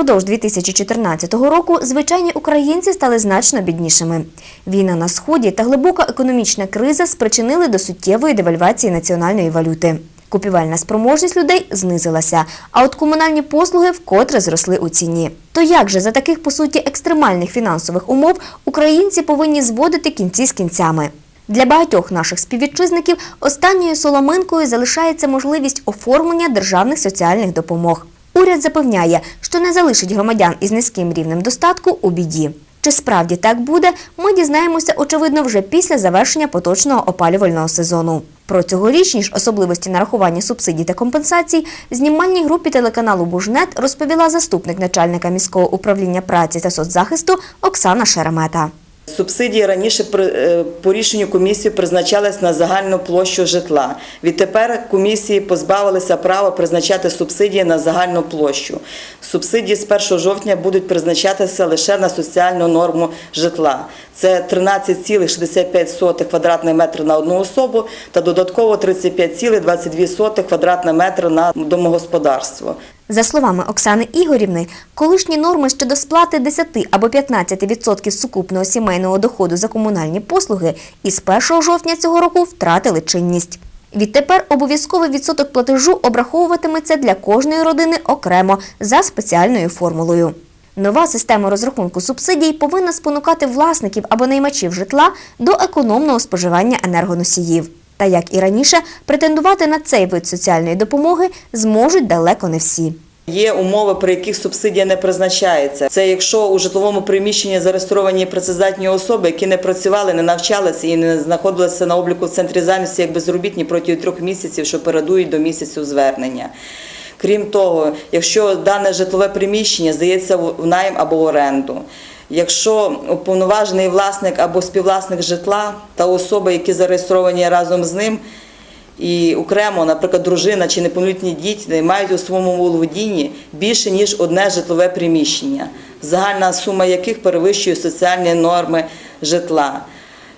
Упродовж 2014 року звичайні українці стали значно біднішими. Війна на сході та глибока економічна криза спричинили до суттєвої девальвації національної валюти. Купівельна спроможність людей знизилася, а от комунальні послуги вкотре зросли у ціні. То як же за таких по суті екстремальних фінансових умов українці повинні зводити кінці з кінцями? Для багатьох наших співвітчизників останньою соломинкою залишається можливість оформлення державних соціальних допомог. Уряд запевняє, що не залишить громадян із низьким рівнем достатку у біді. Чи справді так буде, ми дізнаємося, очевидно, вже після завершення поточного опалювального сезону. Про цьогорічні ж особливості нарахування субсидій та компенсацій знімальній групі телеканалу Бужнет розповіла заступник начальника міського управління праці та соцзахисту Оксана Шеремета. Субсидії раніше е, по рішенню комісії призначались на загальну площу житла. Відтепер комісії позбавилися права призначати субсидії на загальну площу. Субсидії з 1 жовтня будуть призначатися лише на соціальну норму житла. Це 13,65 квадратних метрів на одну особу та додатково 35,22 квадратних метри на домогосподарство. За словами Оксани Ігорівни, колишні норми щодо сплати 10 або 15% сукупного сімейного доходу за комунальні послуги із 1 жовтня цього року втратили чинність. Відтепер обов'язковий відсоток платежу обраховуватиметься для кожної родини окремо за спеціальною формулою. Нова система розрахунку субсидій повинна спонукати власників або наймачів житла до економного споживання енергоносіїв. Та як і раніше, претендувати на цей вид соціальної допомоги зможуть далеко не всі. Є умови, при яких субсидія не призначається. Це якщо у житловому приміщенні зареєстровані працездатні особи, які не працювали, не навчалися і не знаходилися на обліку в центрі зайнятості як безробітні протягом трьох місяців, що передують до місяцю звернення. Крім того, якщо дане житлове приміщення здається в найм або в оренду. Якщо уповноважений власник або співвласник житла та особи, які зареєстровані разом з ним, і окремо, наприклад, дружина чи неповнолітні діти мають у своєму володінні більше ніж одне житлове приміщення, загальна сума яких перевищує соціальні норми житла.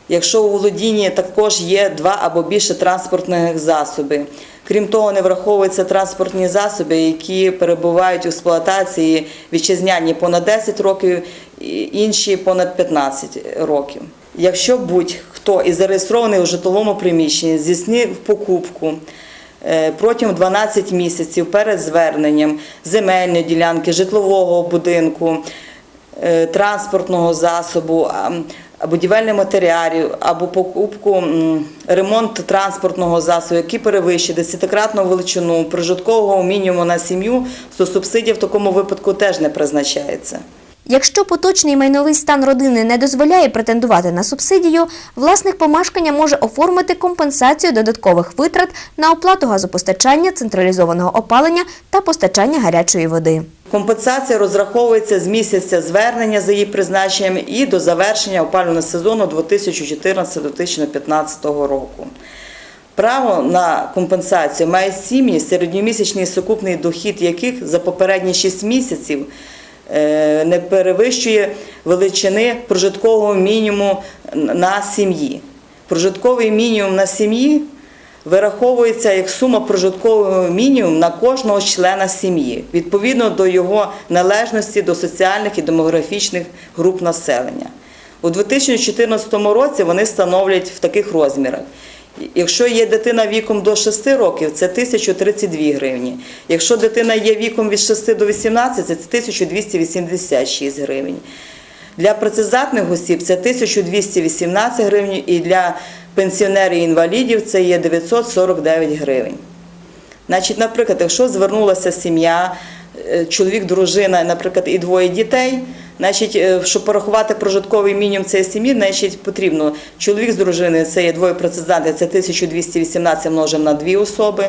Якщо у володінні також є два або більше транспортних засобів. Крім того, не враховуються транспортні засоби, які перебувають у експлуатації вітчизняні понад 10 років, інші понад 15 років. Якщо будь-хто із зареєстрований у житловому приміщенні здійснив покупку е, протягом 12 місяців перед зверненням земельної ділянки, житлового будинку, е, транспортного засобу, будівельних матеріалів або покупку ремонт транспортного засобу, який перевищує десятикратну величину прожиткового мінімуму на сім'ю, то субсидія в такому випадку теж не призначається. Якщо поточний майновий стан родини не дозволяє претендувати на субсидію, власник помешкання може оформити компенсацію додаткових витрат на оплату газопостачання, централізованого опалення та постачання гарячої води. Компенсація розраховується з місяця звернення за її призначенням і до завершення опалювального сезону 2014-2015 року. Право на компенсацію мають сім'ї, середньомісячний сукупний дохід яких за попередні 6 місяців не перевищує величини прожиткового мінімуму на сім'ї. Прожитковий мінімум на сім'ї вираховується як сума прожиткового мінімуму на кожного члена сім'ї, відповідно до його належності до соціальних і демографічних груп населення. У 2014 році вони становлять в таких розмірах. Якщо є дитина віком до 6 років, це 1032 гривні. Якщо дитина є віком від 6 до 18, це 1286 гривень. Для працездатних осіб це 1218 гривень і для пенсіонерів і інвалідів це є 949 гривень. Значить, наприклад, якщо звернулася сім'я, е, чоловік, дружина, наприклад, і двоє дітей, значить, е, щоб порахувати прожитковий мінімум цієї сім'ї, значить, потрібно чоловік з дружиною, це є двоє працездатних, це 1218 множимо на дві особи.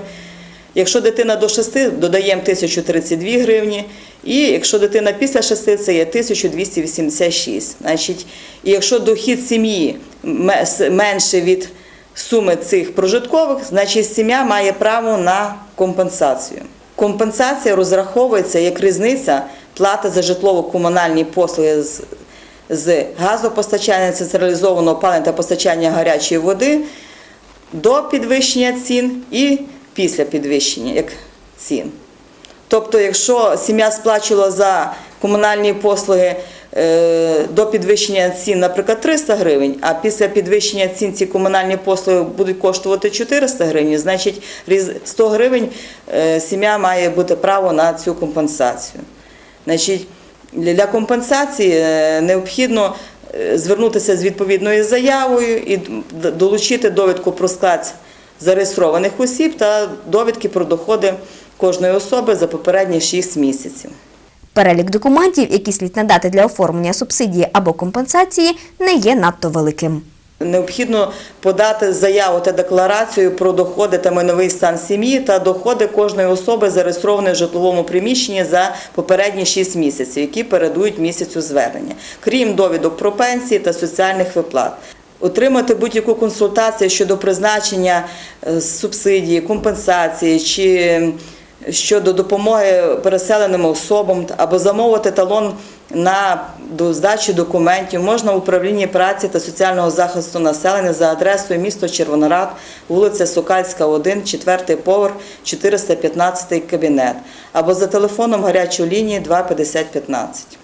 Якщо дитина до 6, додаємо 1032 гривні. І якщо дитина після 6, це є 1286. Значить, і якщо дохід сім'ї менше від суми цих прожиткових, значить сім'я має право на компенсацію. Компенсація розраховується як різниця плати за житлово-комунальні послуги з, з газопостачання, централізованого опалення та постачання гарячої води до підвищення цін і після підвищення як цін. Тобто, якщо сім'я сплачувала за комунальні послуги е, до підвищення цін, наприклад, 300 гривень, а після підвищення цін ці комунальні послуги будуть коштувати 400 гривень, значить різ- 100 гривень е, сім'я має бути право на цю компенсацію. Значить, для компенсації е, необхідно е, звернутися з відповідною заявою і долучити довідку про склад зареєстрованих осіб та довідки про доходи кожної особи за попередні 6 місяців. Перелік документів, які слід надати для оформлення субсидії або компенсації, не є надто великим. Необхідно подати заяву та декларацію про доходи та майновий стан сім'ї та доходи кожної особи, зареєстрованої в житловому приміщенні за попередні 6 місяців, які передують місяцю звернення, крім довідок про пенсії та соціальних виплат. Отримати будь-яку консультацію щодо призначення е, субсидії, компенсації чи щодо допомоги переселеним особам або замовити талон на до здачі документів можна в управлінні праці та соціального захисту населення за адресою місто Червонорад, вулиця Сокальська, 1, 4 поверх, 415 кабінет, або за телефоном гарячої лінії 2 50 15.